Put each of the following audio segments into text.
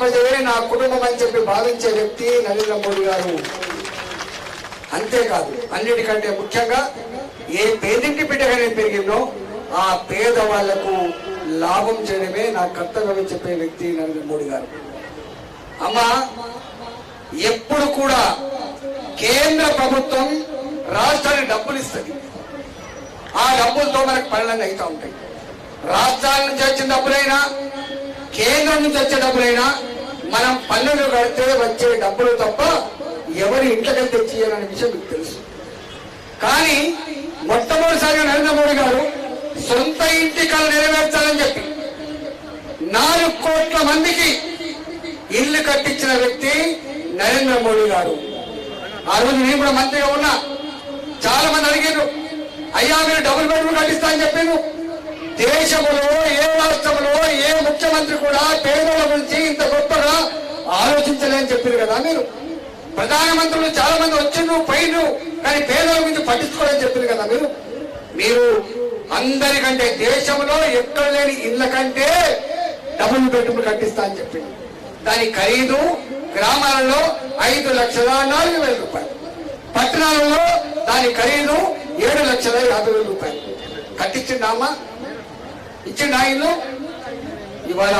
ప్రజలే నా కుటుంబం అని చెప్పి భావించే వ్యక్తి నరేంద్ర మోడీ గారు. అంతేకాదు అన్నిటికంటే ముఖ్యంగా ఏ పేదింటి బిడ్డగా నేను పెరిగిందో ఆ పేదవాళ్ళకు లాభం చేయడమే నా కర్తవ్యం చెప్పే వ్యక్తి నరేంద్ర మోడీ గారు. అమ్మా ఎప్పుడు కూడా కేంద్ర ప్రభుత్వం రాష్ట్రానికి డబ్బులు ఇస్తుంది. ఆ డబ్బులతో మనకు పనులన్నీ అవుతా ఉంటాయి. రాష్ట్రాల నుంచి వచ్చిన డబ్బులైనా కేంద్రం నుంచి వచ్చే డబ్బులైనా మనం పన్నులు కడితే వచ్చే డబ్బులు తప్ప ఎవరి ఇంట్లోకి తెచ్చియాలనే విషయం మీకు తెలుసు. కానీ మొట్టమొదటిసారిగా నరేంద్ర మోడీ గారు సొంత ఇంటి కళ నెరవేర్చాలని చెప్పి నాలుగు కోట్ల మందికి ఇల్లు కట్టించిన వ్యక్తి నరేంద్ర మోడీ గారు. ఆ రోజు నేను కూడా మంత్రిగా ఉన్నా. చాలా మంది అడిగారు అయ్యా మీరు డబుల్ బెడ్రూమ్ కట్టిస్తా అని చెప్పాను దేశంలో ఏ రాష్ట్రంలో ఏ ముఖ్యమంత్రి కూడా పేదల గురించి ఇంత గొప్పగా ఆలోచించలేని చెప్పారు కదా మీరు. ప్రధానమంత్రులు చాలా మంది వచ్చిండ్రు పైను కానీ పేదల గురించి పట్టించుకోవాలని చెప్పారు కదా మీరు. మీరు అందరికంటే దేశంలో ఎక్కడ లేని ఇళ్ళ కంటే డబుల్ బెడ్రూమ్ కట్టిస్తా అని చెప్పింది దాని ఖరీదు గ్రామాలలో ఐదు లక్షల నాలుగు వేల రూపాయలు. పట్టణాలలో దాని ఖరీదు ఏడు లక్షల యాభై వేల రూపాయలు. కట్టించిందామా ఇచ్చిండా ఇల్లు ఇవాళ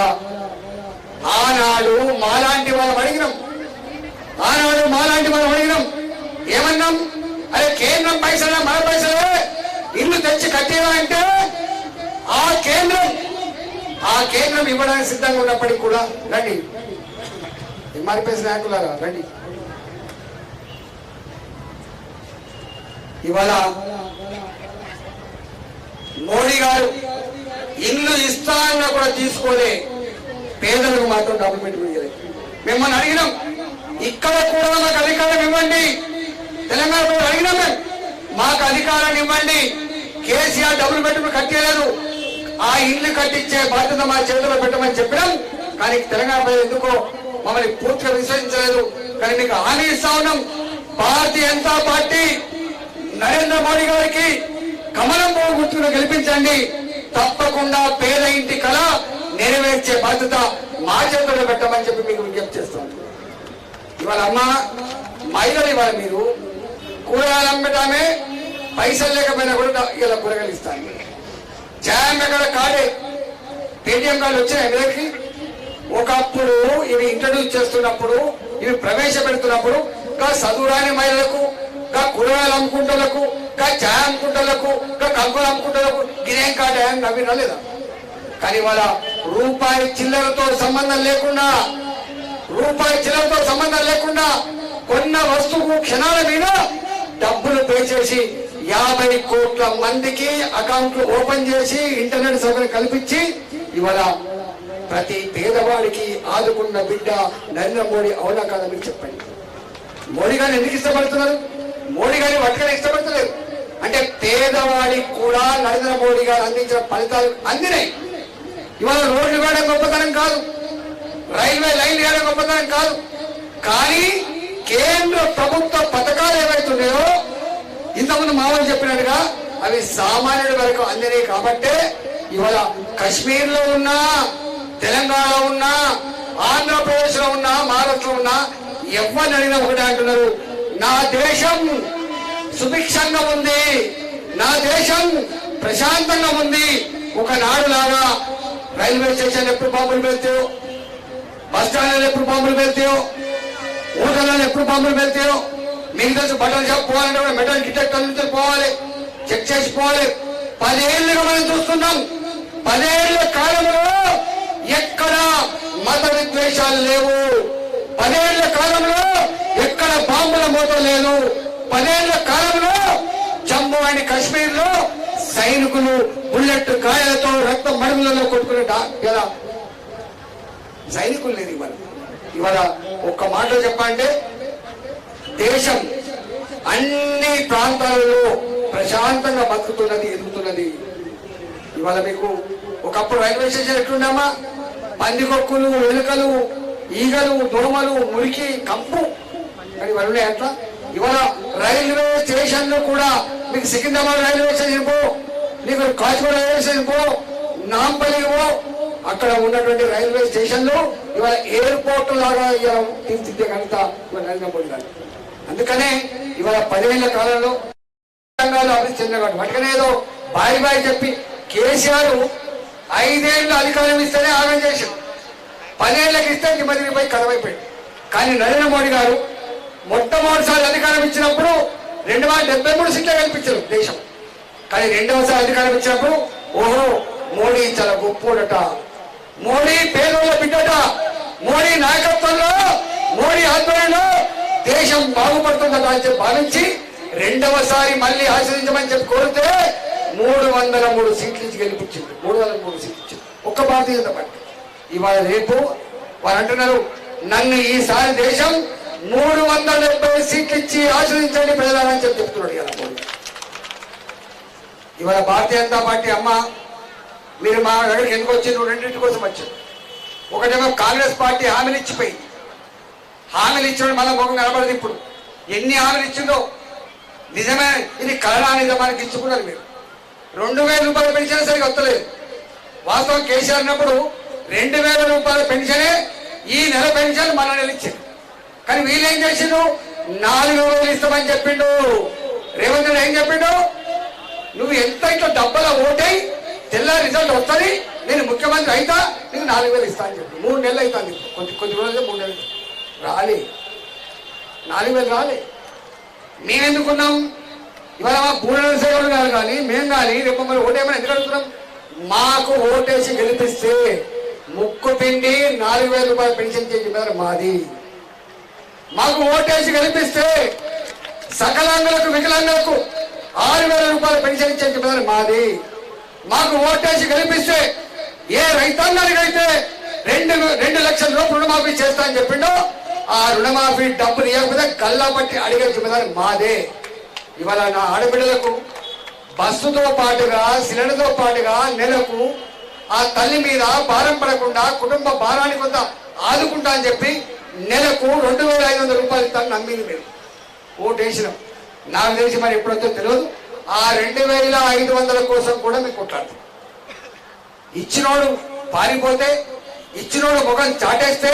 ఆనాడు మాలాంటి వాళ్ళం అడిగినాం. ఆనాడు మాలాంటి వాళ్ళం అడిగినాం. ఏమన్నాం? అరే కేంద్రం పైసలా మన పైసలే? ఇల్లు తెచ్చి కట్టేవా అంటే ఆ కేంద్రం ఆ కేంద్రం ఇవ్వడానికి సిద్ధంగా ఉన్నప్పటికీ కూడా రండి. ఎంఆర్పిఎస్ నాయకులారా రండి. ఇవాళ మోడీ గారు ఇల్లు ఇస్తానన్నా కూడా తీసుకోలే పేదలకు మాత్రం డబ్బులు పెట్టుకుని మిమ్మల్ని అడిగినాం. ఇక్కడ కూడా మాకు అధికారం ఇవ్వండి. తెలంగాణ కూడా అడిగినాం మేము. మాకు అధికారాన్ని ఇవ్వండి. కేసీఆర్ డబ్బులు బెడ్రూమ్ కట్టేయలేదు. ఆ ఇల్లు కట్టించే బాధ్యత మా చేతిలో పెట్టమని చెప్పినాం. కానీ తెలంగాణ ప్రజలు ఎందుకో మమ్మల్ని పూర్తిగా విశ్వసించలేదు. కానీ మీకు హామీ ఇస్తా ఉన్నాం. భారతీయ జనతా పార్టీ నరేంద్ర మోడీ గారికి కమలం పువ్వు గెలిపించండి. తప్పకుండా పేద ఇంటి కళ నెరవేర్చే బాధ్యత మా చేతుల్లో పెట్టమని చెప్పి మీకు విజ్ఞప్తి చేస్తాం. ఇవాళ అమ్మ మహిళలు ఇవాళ మీరు కూరగాయలు అమ్మటామే పైసలు లేకపోయినా కూడా ఇలా కూరగాయలు ఇస్తాను జామ్ ఎక్కడ కాడే? పేటిఎం కార్డు వచ్చినాయి మీ ఒకప్పుడు ఇవి ఇంట్రడ్యూస్ చేస్తున్నప్పుడు ఇవి ప్రవేశపెడుతున్నప్పుడు కా చదువురాని మహిళలకు కా కూరగాయలు కా ఇంకా అమ్ముకుంటున్న అమ్ముకుంటలకు ఇంకా కంకులు అమ్ముకుంటలకు ఇదేం నవ్వినా లేదా? కానీ వాళ్ళ రూపాయి చిల్లరతో సంబంధం లేకుండా రూపాయి చిల్లరతో సంబంధం లేకుండా కొన్న వస్తువు క్షణాల మీద డబ్బులు పే చేసి యాభై కోట్ల మందికి అకౌంట్లు ఓపెన్ చేసి ఇంటర్నెట్ సౌకర్యం కల్పించి ఇవాళ ప్రతి పేదవాడికి ఆదుకున్న బిడ్డ నరేంద్ర మోడీ అవునా కాదా మీరు చెప్పండి? మోడీ గారిని ఎందుకు ఇష్టపడుతున్నారు? మోడీ గారిని వట్టుగా ఇష్టపడతలేదు. పేదవాడికి కూడా నరేంద్ర మోడీ గారు అందించిన ఫలితాలు అందినాయి. ఇవాళ రోడ్లు వేయడం గొప్పతనం కాదు. రైల్వే లైన్ వేయడం గొప్పతనం కాదు. కానీ కేంద్ర ప్రభుత్వ పథకాలు ఏవైతున్నాయో ఇంతకుముందు మామూలు చెప్పినట్టుగా అవి సామాన్యుడి వరకు అందినాయి కాబట్టే ఇవాళ కశ్మీర్లో ఉన్నా తెలంగాణలో ఉన్నా ఆంధ్రప్రదేశ్లో ఉన్నా మహారాష్ట్రలో ఉన్నా ఎవరిని అడిగినా ఒకటే అంటున్నారు. నా దేశం సుభిక్షంగా ఉంది. ప్రశాంతంగా ఉంది. ఒకనాడు లాగా రైల్వే స్టేషన్ ఎప్పుడు బాంబులు పెడతాయో బస్ స్టాండ్లలో ఎప్పుడు బాంబులు పెడతాయో హోటల్లో ఎప్పుడు బాంబులు పెడతాయో మీకు తెలుసు బట్టలు షాప్ పోవాలంటే కూడా మెటల్ డిటెక్టర్ నుంచి పోవాలి చెక్ చేసిపోవాలి పదేళ్ళుగా మనం చూస్తున్నాం. పదేళ్ళ కాలంలో ఎక్కడ మత విద్వేషాలు లేవు. పదేళ్ళ కాలంలో ఎక్కడ బాంబుల మూత లేదు. పదేళ్ళ కాలంలో జమ్మూ అండ్ కాశ్మీర్లో సైనికులు బుల్లెట్ కాయలతో రక్త మడుగులలో కొట్టుకునే కదా? సైనికులు లేదు ఇవాళ. ఇవాళ ఒక్క మాట చెప్పంటే దేశం అన్ని ప్రాంతాలలో ప్రశాంతంగా బతుకుతున్నది ఎదుగుతున్నది. ఇవాళ మీకు ఒకప్పుడు రైల్వే స్టేషన్ ఎట్లుండమ్మా? పందికొక్కులు ఎలుకలు ఈగలు దోమలు మురికి కంపు. అని వాళ్ళు ఉన్నాయి అట్లా? ఇవాళ రైల్వే స్టేషన్లు కూడా మీకు సికింద్రాబాద్ రైల్వే స్టేషన్ పో. నీకు కాచిగూడ రైల్వే స్టేషన్ పో నాంపల్లి పో అక్కడ ఉన్నటువంటి రైల్వే స్టేషన్లు ఇవాళ ఎయిర్పోర్ట్ లాగా ఇవాళ తీర్చిదిద్దే కనుక ఇవాళ నరేంద్ర మోడీ గారు. అందుకనే ఇవాళ పదివేల కాలంలో అభివృద్ధి చెందిన కాబట్టి ఏదో బాయ్ బాయ్ చెప్పి కేసీఆర్ ఐదేళ్ళు అధికారం ఇస్తేనే ఆగం చేశారు పదేళ్ళకు ఇస్తే నిమ్మదిరిపోయి కదమైపోయాడు కానీ నరేంద్ర మోడీ గారు మొట్టమొదటిసారి అధికారం ఇచ్చినప్పుడు రెండు వందల డెబ్బై మూడు సీట్లే కల్పించారు దేశం. కానీ రెండవసారి అధికారం ఇచ్చినప్పుడు ఓహో మోడీ చాలా గొప్పోడట మోడీ పేదోళ్ళ బిడ్డట. మోడీ నాయకత్వంలో మోడీ ఆధ్వర్యంలో దేశం బాగుపడుతుందట అని చెప్పి భావించి రెండవసారి మళ్ళీ ఆశ్రయించమని చెప్పి కోరితే మూడు వందల మూడు సీట్లు ఇచ్చి గెలిపించింది. మూడు వందల మూడు సీట్లు ఇచ్చింది. ఒక్క భారతీయ జనతా పార్టీ. ఇవాళ రేపు వారు అంటున్నారు నన్ను ఈసారి దేశం మూడు వందల డెబ్బై సీట్లు ఇచ్చి ఆశ్రయించండి ప్రజలని చెప్పి చెప్తున్నాడు కదా మోడీ. ఇవాళ భారతీయ జనతా పార్టీ అమ్మ మీరు మా దగ్గరికి ఎందుకు వచ్చింది రెండింటి కోసం వచ్చారు. ఒకటేమో కాంగ్రెస్ పార్టీ హామీలు ఇచ్చిపోయింది. హామీలు ఇచ్చిన మళ్ళీ ముఖం కనబడదు ఇప్పుడు. ఎన్ని హామీలు ఇచ్చిందో నిజమే ఇది కరోనా నిజమానికి ఇచ్చుకున్నారు మీరు. రెండు వేల రూపాయల పెన్షన్ సరిగ్గా వస్తలేదు. వాస్తవం కేసీఆర్ అన్నప్పుడు రెండు వేల రూపాయల పెన్షనే ఈ నెల పెన్షన్ మన నెల ఇచ్చింది కానీ వీళ్ళు ఏం చేసిండు నాలుగు వేలు ఇస్తామని చెప్పిండు. రేవంత్ రెడ్డి ఏం చెప్పిండు? నువ్వు ఎంత ఇట్లా డబ్బల ఓటై తెల్ల రిజల్ట్ వస్తుంది నేను ముఖ్యమంత్రి అయితా నీకు నాలుగు వేలు ఇస్తా అని చెప్పి. మూడు నెలలు అవుతుంది కొద్ది కొద్ది రోజులు మూడు నెలలు. రాలే. నాలుగు వేలు రాలే. మేమెందుకున్నాం? ఇవాళ మా పూర్ణ సేవలు గారు కానీ మేము కానీ రేపు మరి ఓటేమని ఎందుకు అడుగుతున్నాం? మాకు ఓటేసి గెలిపిస్తే ముక్కు పిండి నాలుగు వేల రూపాయలు పెన్షన్ చేయించారు మాది. మాకు ఓటేసి గెలిపిస్తే సకలాంగులకు వికలాంగులకు ఆరు వేల రూపాయలు పెన్షన్ ఇచ్చే మాది. మాకు ఓటేసి గెలిపిస్తే ఏ రైతాంగానికైతే రెండు రెండు లక్షల రూపాయలు రుణమాఫీ చేస్తా అని చెప్పిండో ఆ రుణమాఫీ డబ్బులు ఇవ్వకపోతే గల్లా పట్టి అడిగే చెప్పేదాన్ని మాదే. ఇవాళ నా ఆడబిడ్డలకు బస్సుతో పాటుగా సిలిండర్తో పాటుగా నెలకు ఆ తల్లి మీద భారం పడకుండా కుటుంబ భారాన్ని కొంత ఆదుకుంటా అని చెప్పి నెలకు రెండు వేల ఐదు వందల రూపాయలు ఇస్తాను నమ్మింది మీరు ఓటేసినాం. నాకు తెలిసి మరి ఎప్పుడొచ్చో తెలియదు. ఆ రెండు వేల ఐదు వందల కోసం కూడా మీకు కొట్లాడు ఇచ్చినోడు పారిపోతే ఇచ్చినోడు ముఖం చాటేస్తే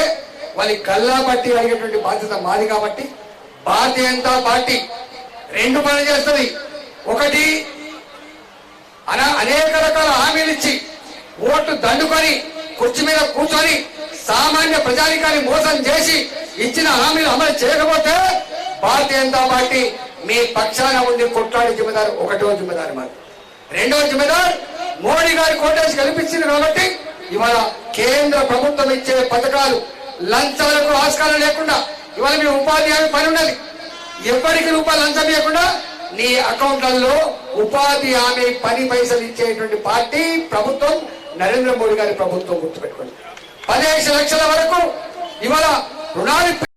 వాళ్ళకి కల్లా పట్టి అడిగేటువంటి బాధ్యత మాది కాబట్టి భారతీయ జనతా పార్టీ రెండు పనులు చేస్తుంది. ఒకటి అలా అనేక రకాల హామీలు ఇచ్చి ఓట్లు దండుకొని కుర్చీ మీద కూర్చొని సామాన్య ప్రజానికాన్ని మోసం చేసి ఇచ్చిన హామీలు అమలు చేయకపోతే భారతీయ జనతా పార్టీ మీ పక్షాన ఉండి కొట్లాడే జిమ్మదారు ఒకటో జిమ్మదారు మాది. రెండవ జిమ్మదారు మోడీ గారి కోటేసి కల్పించింది కాబట్టి ఇవాళ కేంద్ర ప్రభుత్వం ఇచ్చే పథకాలు లంచాలకు ఆస్కారం లేకుండా ఇవాళ మీ ఉపాధి హామీ పని ఉన్నది. ఎవరికి రూపాయలు లంచం ఇవ్వకుండా నీ అకౌంట్లలో ఉపాధి హామీ పని పైసలు ఇచ్చేటువంటి పార్టీ ప్రభుత్వం నరేంద్ర మోడీ గారి ప్రభుత్వం గుర్తుపెట్టుకోండి. పదిహేను లక్షల వరకు ఇవాళ రుణాలు